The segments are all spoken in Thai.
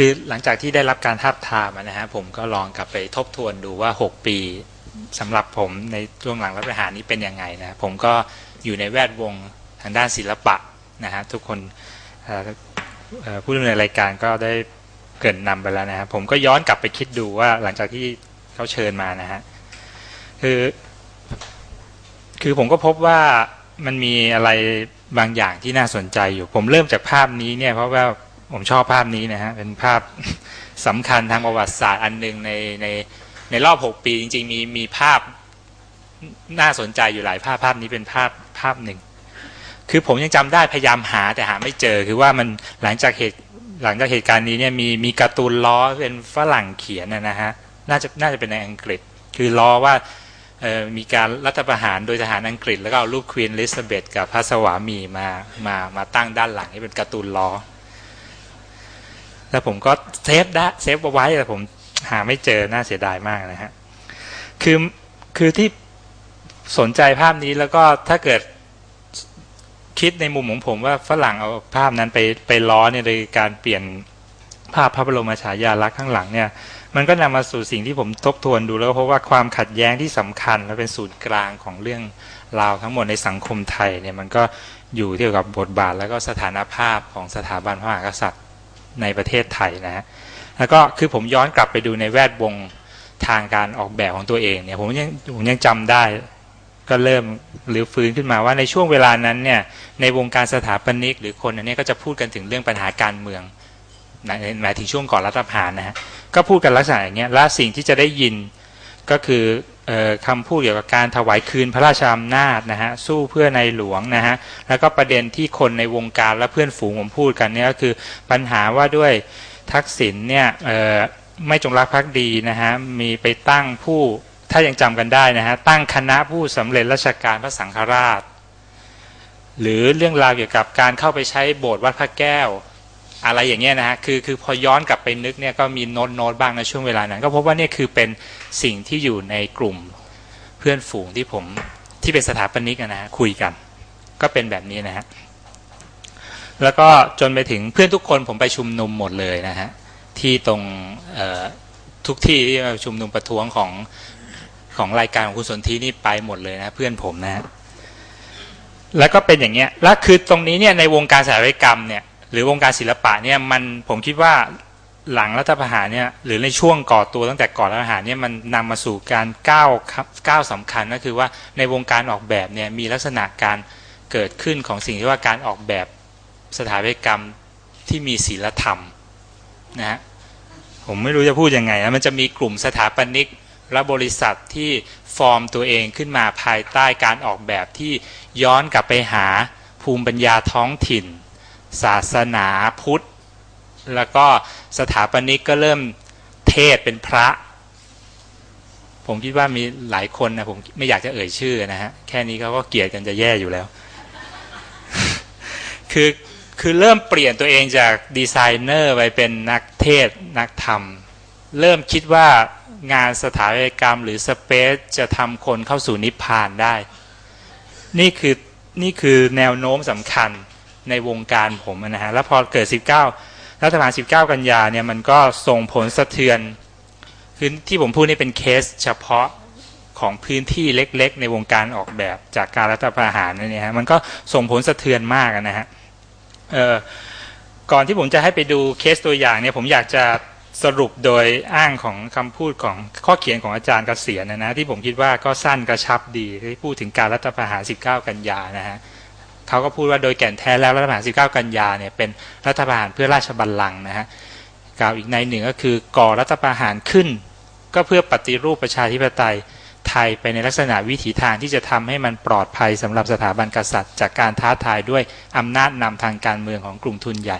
คือหลังจากที่ได้รับการทับทามนะฮะผมก็ลองกลับไปทบทวนดูว่า 6 ปีสำหรับผมในช่วงหลังรัฐประหารนี้เป็นยังไงนะผมก็อยู่ในแวดวงทางด้านศิลปะนะฮะทุกคนผู้ดำเนินรายการก็ได้เกินนำไปแล้วนะฮะผมก็ย้อนกลับไปคิดดูว่าหลังจากที่เขาเชิญมานะฮะคือคือผมก็พบว่ามันมีอะไรบางอย่างที่น่าสนใจอยู่ ผมเริ่มจากภาพนี้เนี่ยเพราะว่า ผมชอบภาพนี้นะฮะ เป็นภาพสำคัญทางประวัติศาสตร์อันหนึ่งในในในรอบ 6 ปีจริง ๆ มีมีภาพน่าสนใจอยู่หลายภาพภาพนี้เป็นภาพภาพหนึ่ง คือผมยังจำได้พยายามหาแต่หาไม่เจอ คือว่ามันหลังจากเหตุหลังจากเหตุการณ์นี้เนี่ยมีมีการ์ตูนล้อเป็นฝรั่งเขียนนะฮะน่าจะน่าจะเป็นในอังกฤษ คือล้อว่ามีการรัฐประหารโดยทหารอังกฤษ แล้วก็เอารูปควีนลิซาเบธกับพระสวามีมามามาตั้งด้านหลังนี่เป็นการ์ตูนล้อ แล้วผมก็เซฟได้เซฟเอาไว้แต่ผมหาไม่เจอน่าเสียดายมากนะฮะคือคือที่สนใจภาพนี้แล้วก็ถ้าเกิดคิดในมุมของผมว่าฝรั่งเอาภาพนั้นไปไปล้อเนี่ยโดยการเปลี่ยนภาพพระบรมฉายาลักษณ์ข้างหลังเนี่ย มันก็นำมาสู่สิ่งที่ผมทบทวนดูแล้วเพราะว่าความขัดแย้งที่สำคัญ และเป็นศูนย์กลางของเรื่องราวทั้งหมดในสังคมไทยเนี่ยมันก็อยู่เกี่ยวกับบทบาท แล้วก็สถานภาพของสถาบันพระมหากษัตริย์ ในประเทศไทยนะฮะแล้วก็คือผมย้อนกลับไปดูในแวดวงทางการออกแบบของตัวเองเนี่ยผมยังผมยังจำได้ ก็เริ่มหรือฟื้นขึ้นมาว่าในช่วงเวลานั้นเนี่ยในวงการสถาปนิก หรือคนอันนี้ก็จะพูดกันถึงเรื่องปัญหาการเมืองหมายถึงช่วงก่อนรัฐประหารนะฮะก็พูดกันลักษณะอย่างเงี้ยและสิ่งที่จะได้ยินก็คือเออ คำพูดเกี่ยวกับการถวายคืนพระราชอำนาจนะฮะสู้เพื่อในหลวงนะฮะแล้วก็ประเด็นที่คนในวงการและเพื่อนฝูงผมพูดกันเนี่ยก็คือปัญหาว่าด้วยทักษิณเนี่ยไม่จงรักภักดีนะฮะมีไปตั้งผู้ถ้ายังจำกันได้นะฮะตั้งคณะผู้สำเร็จราชการพระสังฆราช หรือเรื่องราวเกี่ยวกับการเข้าไปใช้โบสถ์วัดพระแก้ว อะไรอย่างเงี้ยนะฮะคือคือพอย้อนกลับไปนึกเนี่ยก็มีโน้ตโน้ตบ้างในช่วงเวลานั้น ก็พบว่าเนี่ยคือเป็นสิ่งที่อยู่ในกลุ่มเพื่อนฝูงที่ผมที่เป็นสถาปนิกนะฮะคุยกัน ก็เป็นแบบนี้นะฮะแล้วก็จนไปถึงเพื่อนทุกคนผมไปชุมนุมหมดเลยนะฮะที่ตรงทุกที่ที่มาชุมนุมประท้วงของของรายการของคุณสนธินี่ไปหมดเลยนะเพื่อนผมนะฮะแล้วก็เป็นอย่างเงี้ยแล้วคือตรงนี้เนี่ยในวงการสถาปัตยกรรมเนี่ย หรือวงการศิลปะเนี่ยมันผมคิดว่าหลังรัฐประหารเนี่ยหรือในช่วงก่อตัวตั้งแต่ก่อนรัฐประหารเนี่ยมันนำมาสู่การก้าวก้าวสำคัญก็คือว่าในวงการออกแบบเนี่ยมีลักษณะการเกิดขึ้นของสิ่งที่ว่าการออกแบบสถาปัตยกรรมที่มีศีลธรรมนะฮะผมไม่รู้จะพูดยังไงนะมันจะมีกลุ่มสถาปนิกและบริษัทที่ฟอร์มตัวเองขึ้นมาภายใต้การออกแบบที่ย้อนกลับไปหาภูมิปัญญาท้องถิ่น ศาสนาพุทธ แล้วก็สถาปนิกก็เริ่มเทศเป็นพระ ผมคิดว่ามีหลายคนนะผมไม่อยากจะเอ่ยชื่อนะฮะ แค่นี้เขาก็เกลียดกันจะแย่อยู่แล้ว คือคือเริ่มเปลี่ยนตัวเองจากดีไซเนอร์ไปเป็นนักเทศนักธรรม เริ่มคิดว่างานสถาปัตยกรรมหรือสเปซจะทำคนเข้าสู่นิพพานได้ นี่คือนี่คือแนวโน้มสำคัญ ในวงการผมนะฮะแล้วพอเกิด 19 รัฐบาล 19 กันยาเนี่ยมันก็ส่งผลสะเทือนคือที่ผมพูดนี่เป็นเคสเฉพาะของพื้นที่เล็กๆ ในวงการออกแบบจากการรัฐประหารนี่ฮะมันก็ส่งผลสะเทือนมากนะฮะเออก่อนที่ผมจะให้ไปดูเคสตัวอย่างเนี่ยผมอยากจะสรุปโดยอ้างของคำพูดของข้อเขียนของอาจารย์เกษียณนะนะที่ผมคิดว่าก็สั้นกระชับดีที่พูดถึงการรัฐประหาร 19 กันยานะฮะ เขาก็พูดว่าโดยแก่นแท้แล้วรัฐประหาร 19 กันยาเนี่ยเป็นรัฐประหารเพื่อราชบัลลังก์นะฮะกล่าวอีกในหนึ่งก็คือก่อรัฐประหารขึ้น ก็เพื่อปฏิรูปประชาธิปไตยไทยไปในลักษณะวิถีทางที่จะทำให้มันปลอดภัยสำหรับสถาบันกษัตริย์ จากการท้าทายด้วยอำนาจนำทางการเมืองของกลุ่มทุนใหญ่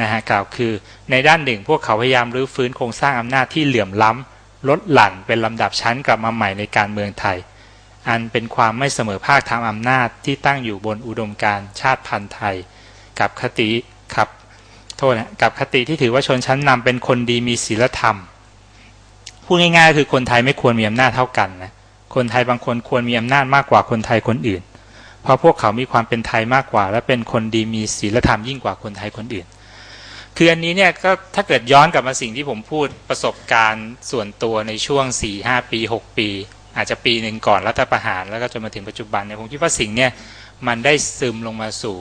นะฮะกล่าวคือในด้านหนึ่งพวกเขาพยายามรื้อฟื้นโครงสร้างอำนาจที่เหลื่อมล้ำลดหลั่นเป็นลำดับชั้นกลับมาใหม่ในการเมืองไทย อันเป็นความไม่เสมอภาคทางอำนาจที่ตั้งอยู่บนอุดมการณ์ชาติพันธุ์ไทย กับคติครับโทษนะกับคติที่ถือว่าชนชั้นนำเป็นคนดีมีศีลธรรมพูดง่ายๆคือคนไทยไม่ควรมีอำนาจเท่ากันนะคนไทยบางคนควรมีอำนาจมากกว่าคนไทยคนอื่น เพราะพวกเขามีความเป็นไทยมากกว่า และเป็นคนดีมีศีลธรรมยิ่งกว่าคนไทยคนอื่น คืออันนี้เนี่ยก็ถ้าเกิดย้อนกลับมาสิ่งที่ผมพูดประสบการณ์ส่วนตัวในช่วง4 5ปี 6 ปี อาจจะปีหนึ่งก่อนรัฐประหารแล้วก็จนมาถึงปัจจุบันเนี่ยผมคิดว่าสิ่งเนี่ยมันได้ซึมลงมาสู่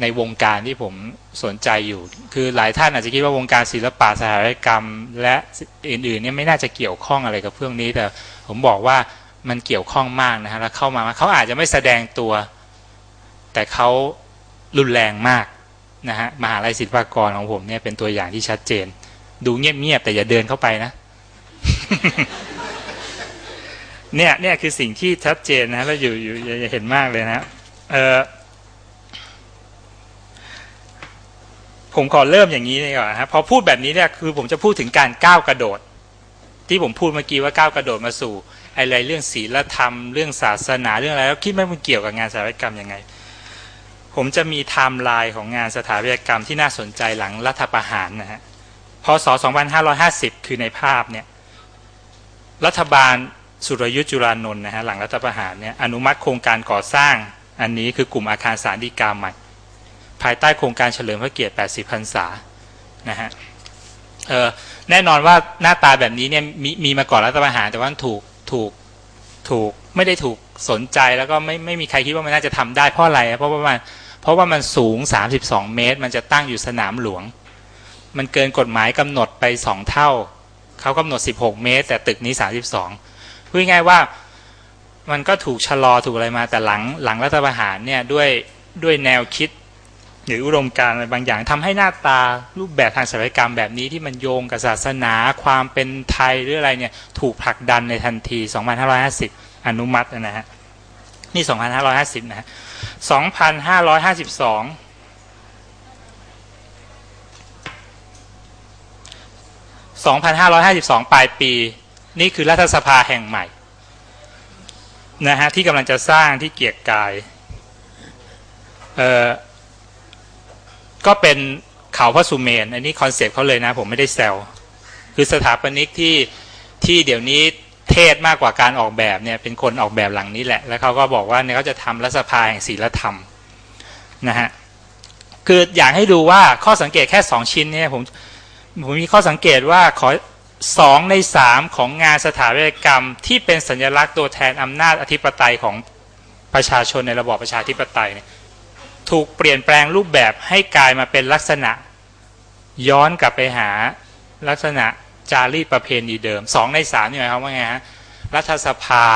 ในวงการที่ผมสนใจอยู่ คือหลายท่านอาจจะคิดว่าวงการศิลปะสถาปัตยกรรม และอื่นๆเนี่ยไม่น่าจะเกี่ยวข้องอะไรกับเรื่องนี้ แต่ผมบอกว่ามันเกี่ยวข้องมากนะฮะแล้วเข้ามาเขาอาจจะไม่แสดงตัว แต่เขารุนแรงมากนะฮะมหาลัยศิลปากรของผมเนี่ยเป็นตัวอย่างที่ชัดเจน ดูเงียบๆแต่อย่าเดินเข้าไปนะ เนี่ยเนี่ยคือสิ่งที่ชัดเจนนะแล้วอยู่อยู่จะเห็นมากเลยนะเออผมขอเริ่มอย่างนี้เลยก่อนฮะพอพูดแบบนี้เนี่ยคือผมจะพูดถึงการก้าวกระโดด ที่ผมพูดเมื่อกี้ว่าก้าวกระโดดมาสู่อะไรเรื่องศีลธรรมเรื่องศาสนาเรื่องอะไรแล้วคิดว่ามันเกี่ยวกับงานสถาปัตยกรรมยังไง ผมจะมีไทม์ไลน์ของงานสถาปัตยกรรมที่น่าสนใจหลังรัฐประหารนะฮะพศ 2550 คือในภาพเนี่ยรัฐบาล สุรยุทธ์จุรานนท์นะฮะหลังรัฐประหารเนี่ยอนุมัติโครงการก่อสร้างอันนี้คือกลุ่มอาคารสารดีกาใหม่ ภายใต้โครงการเฉลิมพระเกียรติ 80 พรรษานะฮะแน่นอนว่าหน้าตาแบบนี้เนี่ยมีมีมาก่อนรัฐประหารแต่ว่าถูกถูกถูกไม่ได้ถูกสนใจแล้วก็ไม่ไม่มีใครคิดว่ามันน่าจะทำได้เพราะอะไรเพราะว่ามันเพราะว่ามันสูง 32 เมตร มันจะตั้งอยู่สนามหลวง มันเกินกฎหมายกำหนดไป 2 เท่า เขากำหนด 16 เมตร แต่ตึกนี้ 32 พูดง่ายว่ามันก็ถูกชะลอถูกอะไรมาแต่หลังหลังรัฐประหารเนี่ยด้วยด้วยแนวคิดหรืออุดมการณ์อะไรบางอย่างทำให้หน้าตารูปแบบทางศิลปกรรมแบบนี้ที่มันโยงกับศาสนาความเป็นไทยหรืออะไรเนี่ยถูกผลักดันในทันที 2550 อนุมัตินะฮะนี่ 2550 นะฮะ2552 2552 ปลายปี นี่คือรัฐสภาแห่งใหม่นะฮะที่กำลังจะสร้างที่เกียรติกายเอ่อก็เป็นเขาพระสุเมน อันนี้คอนเซปต์เขาเลยนะ ผมไม่ได้แซวคือสถาปนิกที่ที่เดี๋ยวนี้เทศมากกว่าการออกแบบเนี่ยเป็นคนออกแบบหลังนี้แหละ แล้วเขาก็บอกว่าเนี่ยเขาจะทำรัฐสภาแห่งศีลธรรมนะฮะคืออยากให้ดูว่าข้อสังเกตแค่สองชิ้นเนี่ยผมผมมีข้อสังเกตว่าขอ สองในสามของงานสถาปัตยกรรมที่เป็นสัญลักษณ์ตัวแทนอำนาจอธิปไตยของประชาชนในระบอบประชาธิปไตยเนี่ยถูกเปลี่ยนแปลงรูปแบบให้กลายมาเป็นลักษณะ ย้อนกลับไปหาลักษณะจารีตประเพณีเดิมสองในสามนี่หมายความว่าไงฮะรัฐสภา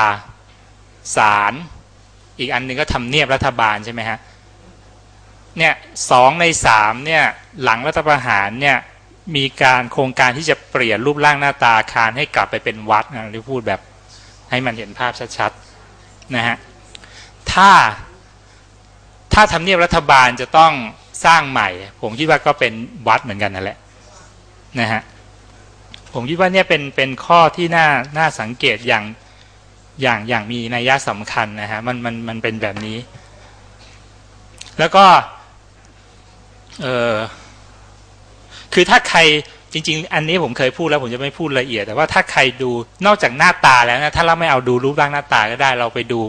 ศาลอีกอันหนึ่งก็ทำเนียบรัฐบาลใช่ไหมฮะเนี่ยสองในสามเนี่ยหลังรัฐประหารเนี่ย มีการโครงการที่จะเปลี่ยนรูปร่างหน้าตาอาคารให้กลับไปเป็นวัดนะที่พูดแบบให้มันเห็นภาพชัดๆนะฮะถ้าถ้าทำเนียบรัฐบาลจะต้องสร้างใหม่ ผมคิดว่าก็เป็นวัดเหมือนกันนั่นแหละนะฮะผมคิดว่าเนี่ยเป็นเป็นข้อที่น่าน่าสังเกตอย่างอย่างอย่างมีนัยยะสำคัญนะฮะมันมันมันเป็นแบบนี้ แล้วก็เออ คือถ้าใครจริง ๆ อันนี้ผมเคยพูดแล้วผมจะไม่พูดละเอียด แต่ว่าถ้าใครดูนอกจากหน้าตาแล้วนะถ้าเราไม่เอาดูรูปร่างหน้าตาก็ได้ เราไปดู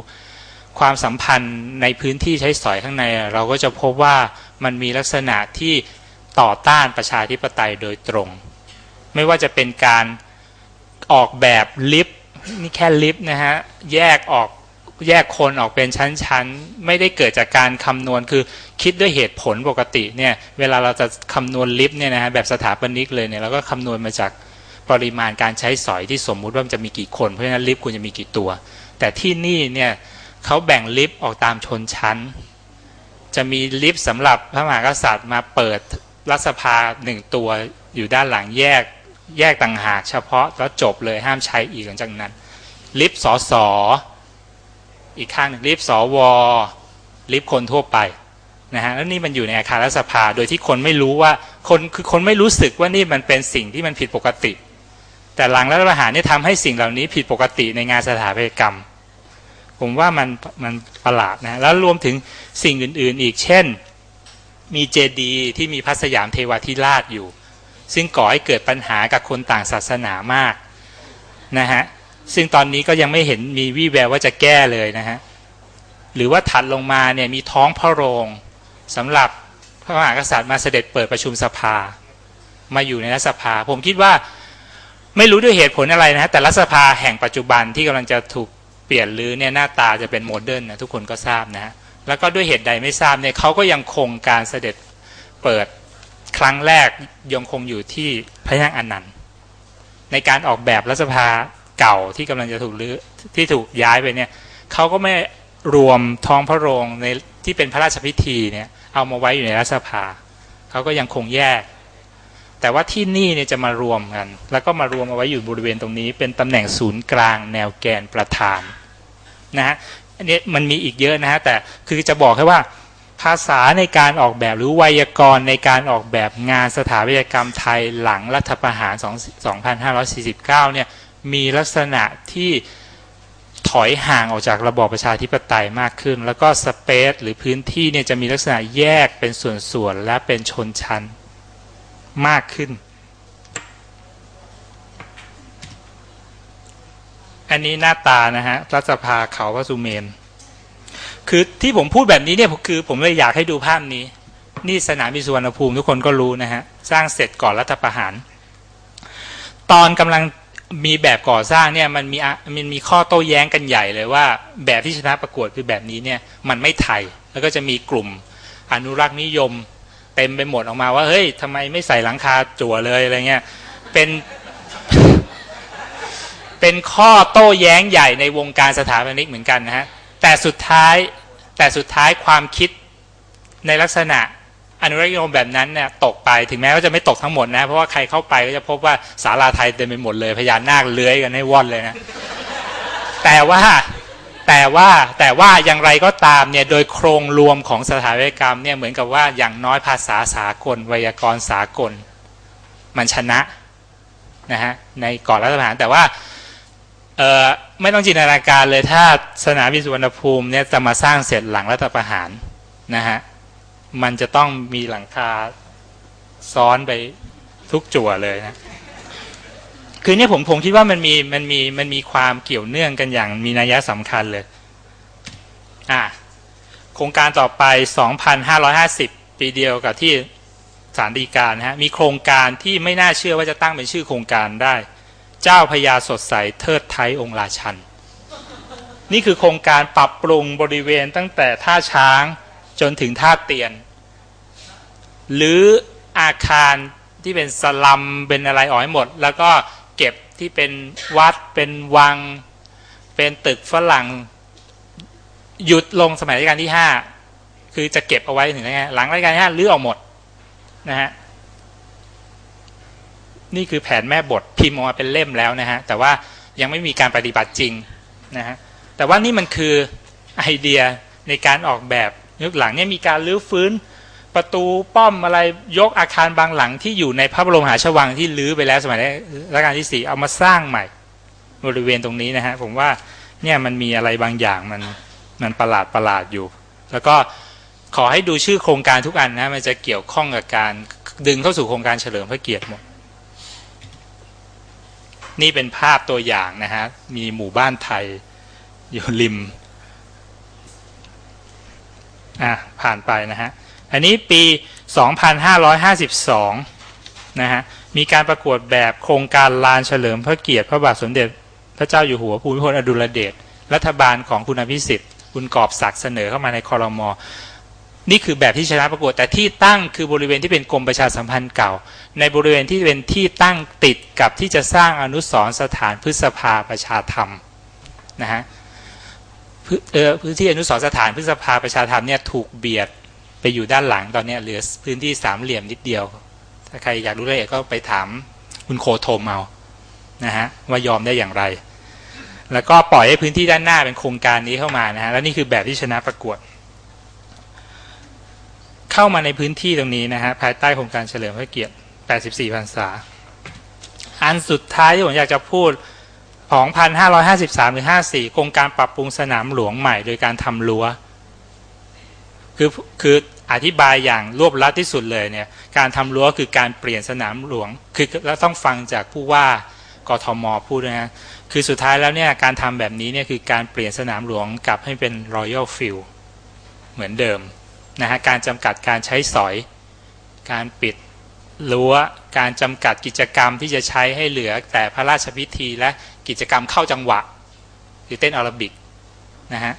ความสัมพันธ์ในพื้นที่ใช้สอยข้างใน เราก็จะพบว่ามันมีลักษณะที่ต่อต้านประชาธิปไตยโดยตรง ไม่ว่าจะเป็นการออกแบบลิฟต์นี่แค่ลิฟต์นะฮะแยกออก แยกคนออกเป็นชั้นๆ ไม่ได้เกิดจากการคำนวณคือคิดด้วยเหตุผลปกติเนี่ยเวลาเราจะคำนวณลิฟต์เนี่ยนะฮะแบบสถาปนิกเลยเนี่ยเราก็คำนวณมาจากปริมาณการใช้สอยที่สมมุติว่ามันจะมีกี่คนเพราะฉะนั้นลิฟต์ควรจะมีกี่ตัว แต่ที่นี่เนี่ยเขาแบ่งลิฟต์ออกตามชนชั้น จะมีลิฟต์สำหรับพระมหากษัตริย์มาเปิดรัฐสภาหนึ่งตัวอยู่ด้านหลังแยกแยกต่างหากเฉพาะแล้วจบเลยห้ามใช้อีกหลังจากนั้น ลิฟต์สอสอ อีกข้างหนึ่งลิฟต์สวลิฟคนทั่วไปนะฮะแล้วนี่มันอยู่ในอาคารรัฐสภาโดยที่คนไม่รู้ว่าคนคือคนไม่รู้สึกว่านี่มันเป็นสิ่งที่มันผิดปกติ แต่หลังรัฐประหารนี่ทำให้สิ่งเหล่านี้ผิดปกติในงานสถาปัตยกรรม ผมว่ามันมันประหลาดนะแล้วรวมถึงสิ่งอื่น ๆ อีกเช่น มีเจดีที่มีพระสยามเทวาธิราชอยู่ ซึ่งก่อให้เกิดปัญหากับคนต่างศาสนามากนะฮะ ซึ่งตอนนี้ก็ยังไม่เห็นมีวี่แววว่าจะแก้เลยนะฮะหรือว่าถัดลงมาเนี่ยมีท้องพระโรงสำหรับพระมหากษัตริย์มาเสด็จเปิดประชุมสภา มาอยู่ในรัฐสภา ผมคิดว่าไม่รู้ด้วยเหตุผลอะไรนะฮะแต่รัฐสภาแห่งปัจจุบันที่กำลังจะถูกเปลี่ยนหรือเนี่ยหน้าตาจะเป็นโมเดิร์นนะทุกคนก็ทราบนะฮะแล้วก็ด้วยเหตุใดไม่ทราบเนี่ยเขาก็ยังคงการเสด็จเปิดครั้งแรกยังคงอยู่ที่พระที่นั่งอนันต์ในการออกแบบรัฐสภา เก่าที่กำลังจะถูกรื้อที่ถูกย้ายไปเนี่ยเขาก็ไม่รวมท้องพระโรงในที่เป็นพระราชพิธีเนี่ยเอามาไว้อยู่ในรัฐสภาเขาก็ยังคงแยก แต่ว่าที่นี่เนี่ยจะมารวมกัน แล้วก็มารวมเอาไว้อยู่บริเวณตรงนี้ เป็นตำแหน่งศูนย์กลางแนวแกนประธานนะฮะอันนี้มันมีอีกเยอะนะฮะแต่คือจะบอกแค่ว่าภาษาในการออกแบบหรือไวยากรณ์ในการออกแบบงานสถาปัตยกรรมไทยหลังรัฐประหาร 2549 เนี่ย มีลักษณะที่ถอยห่างออกจากระบอบประชาธิปไตยมากขึ้น แล้วก็สเปซหรือพื้นที่เนี่ยจะมีลักษณะแยกเป็นส่วนๆและเป็นชนชั้นมากขึ้น อันนี้หน้าตานะฮะรัฐสภาเขาพระสุเมน คือที่ผมพูดแบบนี้เนี่ยคือผมเลยอยากให้ดูภาพนี้ นี่สนามบินสุวรรณภูมิทุกคนก็รู้นะฮะ สร้างเสร็จก่อนรัฐประหาร ตอนกำลัง มีแบบก่อสร้างเนี่ยมันมีมันมีข้อโต้แย้งกันใหญ่เลยว่า แบบที่ชนะประกวดคือแบบนี้เนี่ยมันไม่ไทย แล้วก็จะมีกลุ่มอนุรักษ์นิยม เต็มไปหมดออกมาว่าเฮ้ยทำไมไม่ใส่หลังคาจั่วเลยอะไรเงี้ยเป็นเป็นข้อโต้แย้งใหญ่ในวงการสถาปนิกเหมือนกันนะฮะแต่สุดท้ายแต่สุดท้ายความคิดในลักษณะ อนุรักษ์นิยมแบบนั้นเนี่ยตกไปถึงแม้ว่าจะไม่ตกทั้งหมดนะ เพราะว่าใครเข้าไปก็จะพบว่าศาลาไทยเต็มไปหมดเลยพญานาคเลื้อยกันให้ว่อนเลยนะ แต่ว่าแต่ว่าแต่ว่าอย่างไรก็ตามเนี่ยโดยโครงรวมของสถาปัตยกรรมเนี่ยเหมือนกับว่าอย่างน้อยภาษาสากลไวยากรณ์สากล มันชนะนะฮะในก่อนรัฐประหารแต่ว่าเออไม่ต้องจินตนาการเลยถ้าสนามบินสุวรรณภูมิเนี่ยจะมาสร้างเสร็จหลังรัฐประหารนะฮะ มันจะต้องมีหลังคาซ้อนไปทุกจั่วเลยนะ คือเนี่ยผมผมคิดว่ามันมีมันมีมันมีความเกี่ยวเนื่องกันอย่างมีนัยสำคัญเลย อะโครงการต่อไป 2,550 ปีเดียวกับที่สารดีการนะฮะ มีโครงการที่ไม่น่าเชื่อว่าจะตั้งเป็นชื่อโครงการได้ เจ้าพญาสดใสเทิดไทยองค์ราชัน นี่คือโครงการปรับปรุงบริเวณตั้งแต่ท่าช้าง จนถึงท่าเตียน หรืออาคารที่เป็นสลัมเป็นอะไรออกให้หมด แล้วก็เก็บที่เป็นวัดเป็นวัง เป็นตึกฝรั่งหยุดลงสมัยรัชกาลที่ห้าคือจะเก็บเอาไว้ถึงไงหลังรัชกาลที่ห้าลื้อออกหมดนะฮะนี่คือแผนแม่บทพิมพ์ออกมาเป็นเล่มแล้วนะฮะแต่ว่ายังไม่มีการปฏิบัติจริงนะฮะแต่ว่านี่มันคือไอเดียในการออกแบบ ยุคหลังเนี่ยมีการรื้อฟื้นประตูป้อมอะไรยกอาคารบางหลังที่อยู่ในพระบรมหาชวังที่รื้อไปแล้วสมัยรัชกาลที่สี่เอามาสร้างใหม่ บริเวณตรงนี้นะฮะผมว่าเนี่ยมันมีอะไรบางอย่างมันมันประหลาดประหลาดอยู่ แล้วก็ขอให้ดูชื่อโครงการทุกอันนะมันจะเกี่ยวข้องกับการดึงเข้าสู่โครงการเฉลิมพระเกียรติหมดนี่เป็นภาพตัวอย่างนะฮะมีหมู่บ้านไทยอยู่ริม อะผ่านไปนะฮะ อันนี้ปี 2552 นะฮะ มีการประกวดแบบโครงการลานเฉลิมพระเกียรติพระบาทสมเด็จ พระเจ้าอยู่หัวภูมิพลอดุลเดชรัฐบาลของคุณอภิสิทธิ์ คุณกอบศักดิ์เสนอเข้ามาในคอรมอนี่คือแบบที่ชนะประกวด แต่ที่ตั้งคือบริเวณที่เป็นกรมประชาสัมพันธ์เก่า ในบริเวณที่เป็นที่ตั้งติดกับที่จะสร้างอนุสรณ์สถานพฤษภาประชาธรรมนะฮะ พื้นที่อนุสรสถานพฤษภาประชาธรรมเนี่ยถูกเบียดไปอยู่ด้านหลังตอนนี้เหลือพื้นที่สามเหลี่ยมนิดเดียว ถ้าใครอยากรู้รายละเอียดก็ไปถามคุณโคโทมเอานะฮะว่ายอมได้อย่างไร แล้วก็ปล่อยให้พื้นที่ด้านหน้าเป็นโครงการนี้เข้ามานะฮะแล้วนี่คือแบบที่ชนะประกวด เข้ามาในพื้นที่ตรงนี้นะฮะภายใต้โครงการเฉลิมพระเกียรติ 84พรรษาอันสุดท้ายที่ผมอยากจะพูด 2553 หรือ 54 โครงการปรับปรุงสนามหลวงใหม่โดยการทำรั้ว คือคืออธิบายอย่างรวบลัดที่สุดเลยเนี่ย การทำรั้วคือการเปลี่ยนสนามหลวง คือเราต้องฟังจากผู้ว่ากทมพูดนะฮะ คือสุดท้ายแล้วเนี่ยการทำแบบนี้เนี่ยคือการเปลี่ยนสนามหลวงกลับให้เป็น Royal Field เหมือนเดิมนะฮะ การจำกัดการใช้สอย การปิด รั้วการจำกัดกิจกรรมที่จะใช้ให้เหลือแต่พระราชพิธีและกิจกรรมเข้าจังหวะ คือเต้นอโรบิกนะฮะ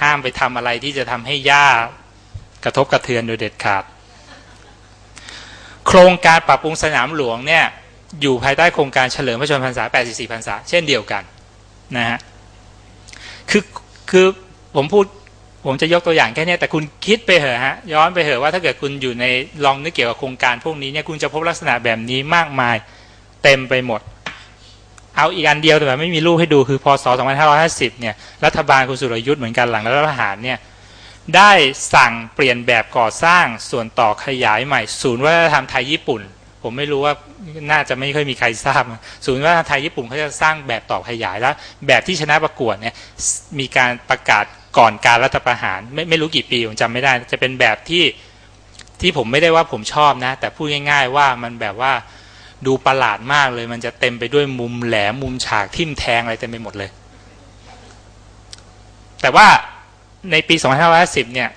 ห้ามไปทำอะไรที่จะทำให้ย่ากระทบกระเทือนโดยเด็ดขาด โครงการปรับปรุงสนามหลวงเนี่ยอยู่ภายใต้โครงการเฉลิมพระชนมพรรษา 84พรรษา เช่นเดียวกันนะฮะคือคือผมพูด ผมจะยกตัวอย่างแค่นี้แต่คุณคิดไปเหอะฮะย้อนไปเหอะว่าถ้าเกิดคุณอยู่ในลองนึกเกี่ยวกับโครงการพวกนี้เนี่ยคุณจะพบลักษณะแบบนี้มากมายเต็มไปหมด เอาอีกอันเดียวแต่แบบไม่มีรูปให้ดูคือพศ 2550 เนี่ยรัฐบาลคุณสุรยุทธ์เหมือนกันหลังรัฐประหารเนี่ยได้สั่งเปลี่ยนแบบก่อสร้างส่วนต่อขยายใหม่ ศูนย์วัฒนธรรมไทยญี่ปุ่น ผมไม่รู้ว่าน่าจะไม่ค่อยมีใครทราบ ศูนย์วัฒนธรรมไทยญี่ปุ่นเขาจะสร้างแบบต่อขยายแล้ว แบบที่ชนะประกวดเนี่ยมีการประกาศ ก่อนการรัฐประหารไม่ไม่รู้กี่ปีผมจำไม่ได้ จะเป็นแบบที่ที่ผมไม่ได้ว่าผมชอบนะ แต่พูดง่าย ๆ ว่ามันแบบว่าดูประหลาดมากเลย มันจะเต็มไปด้วยมุมแหลมมุมฉากทิ่มแทงอะไรเต็มไปหมดเลย แต่ว่าในปี 2510 เนี่ย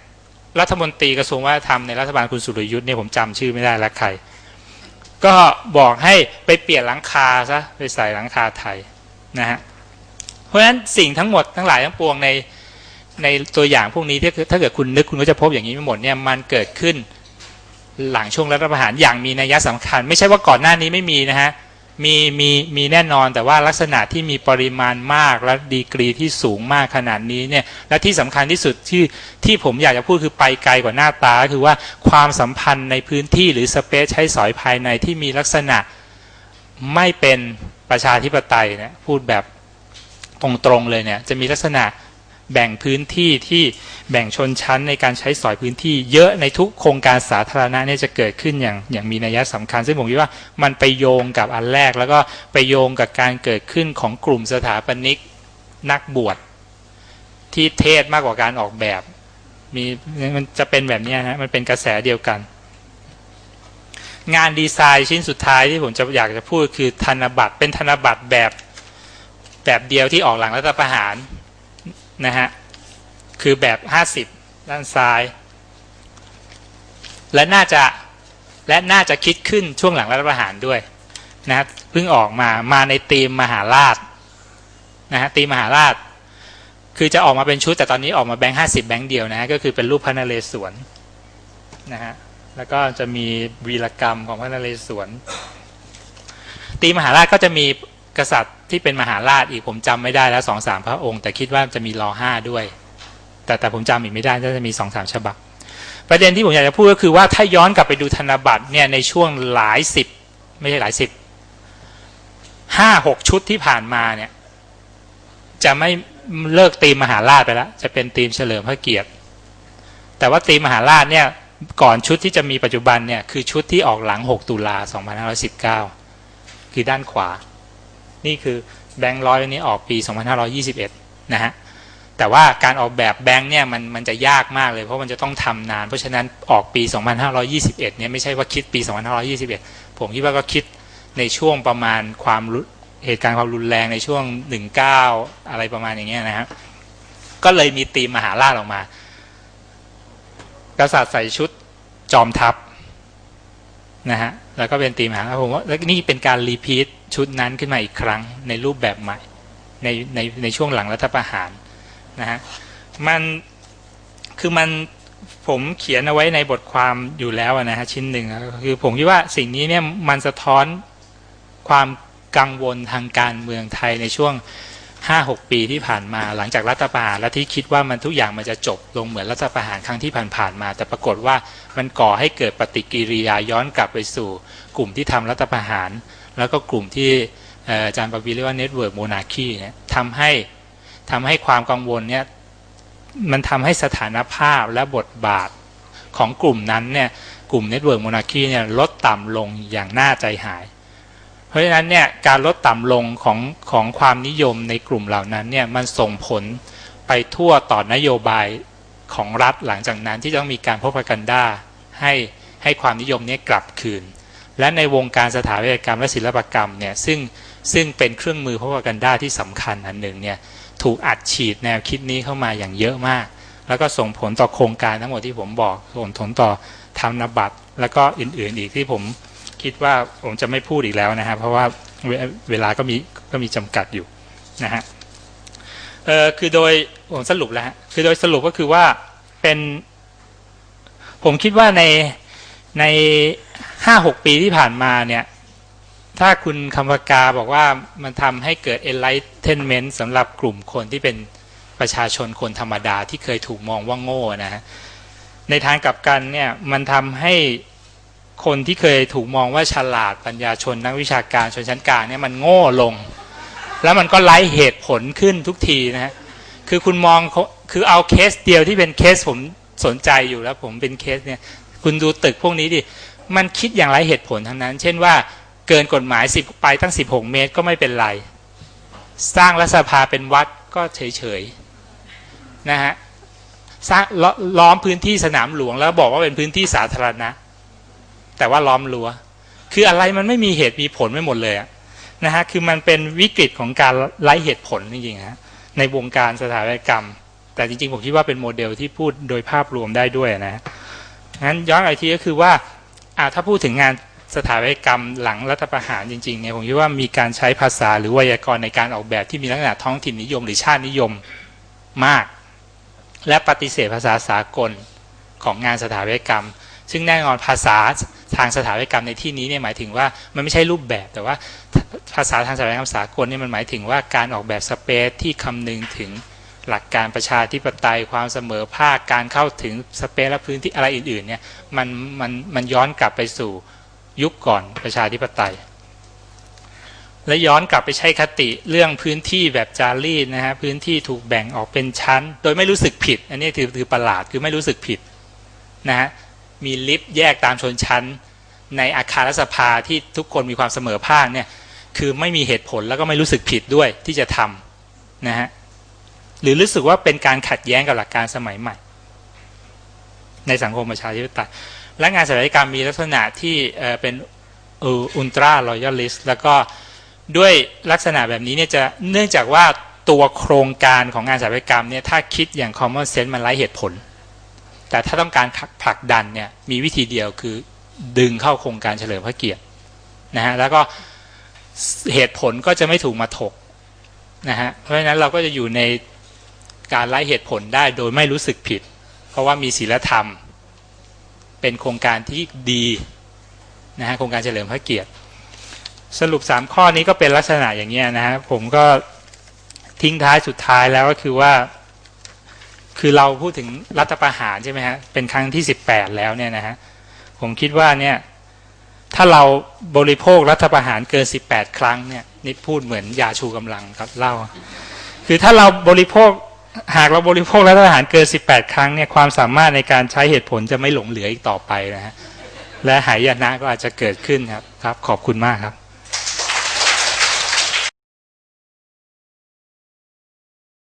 รัฐมนตรีกระทรวงวัฒนธรรมในรัฐบาลคุณสุรยุทธ์เนี่ยผมจำชื่อไม่ได้ล้วใคร ก็บอกให้ไปเปลี่ยนหลังคาซะไปใส่หลังคาไทยนะฮะ เพราะฉะนั้นสิ่งทั้งหมดทั้งหลายทั้งปวงใน ในตัวอย่างพวกนี้ถ้าถ้าเกิดคุณนึกคุณก็จะพบอย่างนี้ไม่หมดเนี่ยมันเกิดขึ้นหลังช่วงรัฐประหารอย่างมีนัยสำคัญ ไม่ใช่ว่าก่อนหน้านี้ไม่มีนะฮะมีมีมีแน่นอนแต่ว่าลักษณะที่มีปริมาณมากและดีกรีที่สูงมากขนาดนี้เนี่ยและที่สำคัญที่สุดที่ที่ผมอยากจะพูดคือไปไกลกว่าหน้าตา คือว่าความสัมพันธ์ในพื้นที่หรือสเปซใช้สอยภายในที่มีลักษณะไม่เป็นประชาธิปไตยเนี่ยพูดแบบตรงๆเลยเนี่ยจะมีลักษณะ แบ่งพื้นที่ที่แบ่งชนชั้นในการใช้สอยพื้นที่เยอะในทุกโครงการสาธารณะเนี่ยจะเกิดขึ้นอย่างอย่างมีนัยสำคัญ ซึ่งผมคิดว่ามันไปโยงกับอันแรก แล้วก็ไปโยงกับการเกิดขึ้นของกลุ่มสถาปนิกนักบวชที่เทศมากกว่าการออกแบบมีมันจะเป็นแบบนี้นะมันเป็นกระแสเดียวกัน งานดีไซน์ชิ้นสุดท้ายที่ผมจะอยากจะพูดคือธนบัตรเป็นธนบัตรแบบแบบเดียวที่ออกหลังรัฐประหาร นะฮะ คือแบบ 50 ด้านซ้าย และน่าจะและน่าจะคิดขึ้นช่วงหลังรัฐประหารด้วยนะเพิ่งออกมามาในธีมมหาราชนะฮะธีมมหาราช คือจะออกมาเป็นชุดแต่ตอนนี้ออกมาแบงค์ห้าสิบแบงค์เดียวนะฮะก็คือเป็นรูปพระนเรศวรนะฮะแล้วก็จะมีวีรกรรมของพระนเรศวรตีมหาราชก็จะมี กษัตริย์ที่เป็นมหาราชอีกผมจำไม่ได้แล้วสองสามพระองค์ แต่คิดว่าจะมีรอห้าด้วย แต่แต่ผมจำอีกไม่ได้จะมีสองสามฉบับ ประเด็นที่ผมอยากจะพูดก็คือว่าถ้าย้อนกลับไปดูธนบัตรเนี่ยในช่วงหลายสิบไม่ใช่หลายสิบห้าหกชุดที่ผ่านมาเนี่ย จะไม่เลิกตีมมหาราชไปแล้วจะเป็นตีมเฉลิมพระเกียรติ แต่ว่าตีมมหาราชเนี่ยก่อนชุดที่จะมีปัจจุบันเนี่ยคือชุดที่ออกหลัง 6 ตุลา 2519 คือด้านขวา นี่คือแบงค์ร้อยนี้ออกปี 2521 นะฮะแต่ว่าการออกแบบแบงค์เนี่ยมันมันจะยากมากเลยเพราะมันจะต้องทำนาน เพราะฉะนั้นออกปี 2521 เนี่ยไม่ใช่ว่าคิดปี 2521 ผมคิดว่าก็คิดในช่วงประมาณความเหตุการณ์ความรุนแรงในช่วง 19 อะไรประมาณอย่างเงี้ยนะฮะก็เลยมีตีมมหาราชออกมา กษัตริย์ใส่ชุดจอมทัพนะฮะ แล้วก็เป็นตีมหาผมว่าแล้วนี่เป็นการรีพีทชุดนั้นขึ้นมาอีกครั้งในรูปแบบใหม่ในในในช่วงหลังรัฐประหารนะฮะมันคือมันผมเขียนเอาไว้ในบทความอยู่แล้วนะฮะชิ้นหนึ่งคือผมคิดว่าสิ่งนี้เนี่ยมันสะท้อนความกังวลทางการเมืองไทยในช่วง ห้าหกปีที่ผ่านมาหลังจากรัฐประหารและที่คิดว่ามันทุกอย่างมันจะจบลงเหมือนรัฐประหารครั้งที่ผ่านๆมา แต่ปรากฏว่ามันก่อให้เกิดปฏิกิริยาย้อนกลับไปสู่ กลุ่มที่ทำรัฐประหาร แล้วก็กลุ่มที่อาจารย์ปวีเรียกว่าเน็ตเวิร์กโมนาคีเนี่ยทำให้ทำให้ความกังวลเนี่ยมันทำให้สถานภาพและบทบาทของกลุ่มนั้นเนี่ยกลุ่มเน็ตเวิร์กโมนาคีเนี่ยลดต่ำลงอย่างน่าใจหาย ราะฉะนั้นเนี่ยการลดต่ำลงของของความนิยมในกลุ่มเหล่านั้นเนี่ยมันส่งผลไปทั่วต่อนโยบายของรัฐหลังจากนั้นที่ต้องมีการพบกันด้าให้ให้ความนิยมนี้กลับคืน และในวงการสถาปัตยกรรมและศิลปกรรมเนี่ยซึ่งซึ่งเป็นเครื่องมือพวกกันด้าที่สำคัญอันหนึ่งเนี่ยถูกอัดฉีดแนวคิดนี้เข้ามาอย่างเยอะมาก แล้วก็ส่งผลต่อโครงการทั้งหมดที่ผมบอกส่งผลต่อธนบัตรแล้วก็อื่นๆอีกที่ผม คิดว่าผมจะไม่พูดอีกแล้วนะฮะเพราะว่าเวลาก็มีก็มีจำกัดอยู่นะฮะเออคือโดยผมสรุปแล้วฮะคือโดยสรุปก็คือว่าเป็นผมคิดว่าในในห้าหกปีที่ผ่านมาเนี่ย ถ้าคุณคำปากาบอกว่ามันทำให้เกิด enlightenment สำหรับกลุ่มคนที่เป็นประชาชนคนธรรมดาที่เคยถูกมองว่าโง่นะฮะในทางกลับกันเนี่ยมันทำให้ คนที่เคยถูกมองว่าฉลาดปัญญาชนนักวิชาการชนชั้นกลางเนี่ยมันโง่ลง แล้วมันก็ไร้เหตุผลขึ้นทุกทีนะฮะคือคุณมองคือเอาเคสเดียวที่เป็นเคสผมสนใจอยู่แล้วผมเป็นเคสเนี่ยคุณดูตึกพวกนี้ดิมันคิดอย่างไรเหตุผลทั้งนั้น เช่นว่าเกินกฎหมายสิบไปตั้ง 16 เมตรก็ไม่เป็นไร สร้างรัฐสภาเป็นวัดก็เฉยๆนะฮะสร้างลล้อมพื้นที่สนามหลวงแล้วบอกว่าเป็นพื้นที่สาธารณะ แต่ว่าล้อมรั้ว คืออะไรมันไม่มีเหตุมีผลไม่หมดเลยะนะฮะคือมันเป็นวิกฤตของการไร้เหตุผลจริงๆฮะในวงการสถาปัตยกรรม แต่จริงๆผมคิดว่าเป็นโมเดลที่พูดโดยภาพรวมได้ด้วยนะงั้นย้อนอีกทีก็คือว่าอ่าถ้าพูดถึงงานสถาปัตยกรรมหลังรัฐประหารจริงๆเนี่ยผมคิดว่ามีการใช้ภาษาหรือไวยากรณ์ในการออกแบบที่มีลักษณะท้องถิ่นนิยมหรือชาตินิยมมาก และปฏิเสธภาษาสากลของงานสถาปัตยกรรม ซึ่งแน่นอนภาษาทางสถาปัตยกรรมในที่นี้เนี่ยหมายถึงว่ามันไม่ใช่รูปแบบแต่ว่าภาษาทางสถาปัตยกรรมสากลเนี่ยมันหมายถึงว่าการออกแบบสเปซที่คำนึงถึงหลักการประชาธิปไตยความเสมอภาคการเข้าถึงสเปซและพื้นที่อะไรอื่นๆเนี่ยมันมันมันย้อนกลับไปสู่ยุคก่อนประชาธิปไตย และย้อนกลับไปใช้คติเรื่องพื้นที่แบบจารีตนะฮะพื้นที่ถูกแบ่งออกเป็นชั้น โดยไม่รู้สึกผิด อันนี้ถือถือประหลาดคือไม่รู้สึกผิดนะฮะ มีลิฟต์แยกตามชนชั้น ในอาคารรัฐสภาที่ทุกคนมีความเสมอภาคเนี่ยคือไม่มีเหตุผลแล้วก็ไม่รู้สึกผิดด้วยที่จะทำนะฮะหรือรู้สึกว่าเป็นการขัดแย้งกับหลักการสมัยใหม่ ในสังคมประชาธิปไตยและงานสถาปกรรมมีลักษณะที่เเป็นอุลตร้ารอยัลลิสแล้วก็ด้วยลักษณะแบบนี้เนี่ยจะเนื่องจากว่าตัวโครงการของงานสถาปกรรมเนี่ยถ้าคิดอย่าง common sense มันไร้เหตุผล แต่ถ้าต้องการผลักดันเนี่ยมีวิธีเดียวคือดึงเข้าโครงการเฉลิมพระเกียรตินะฮะแล้วก็เหตุผลก็จะไม่ถูกมาถกนะฮะเพราะฉะนั้นเราก็จะอยู่ในการไล่เหตุผลได้โดยไม่รู้สึกผิด เพราะว่ามีศีลธรรม เป็นโครงการที่ดีนะฮะโครงการเฉลิมพระเกียรติ สรุปสามข้อนี้ก็เป็นลักษณะอย่างเงี้นะฮะผมก็ทิ้งท้ายสุดท้ายแล้วก็คือว่า คือเราพูดถึงรัฐประหารใช่ไหมฮะเป็นครั้งที่สิบแปดแล้วเนี่ยนะฮะผมคิดว่าเนี่ยถ้าเราบริโภครัฐประหารเกินสิบแปดครั้งเนี่ยนี่พูดเหมือนยาชูกำลังครับเล่า คือถ้าเราบริโภคหากเราบริโภครัฐประหารเกิน18ครั้งเนี่ยความสามารถในการใช้เหตุผลจะไม่หลงเหลืออีกต่อไปนะฮะและหายนะก็อาจจะเกิดขึ้นครับครับ ขอบคุณมากครับ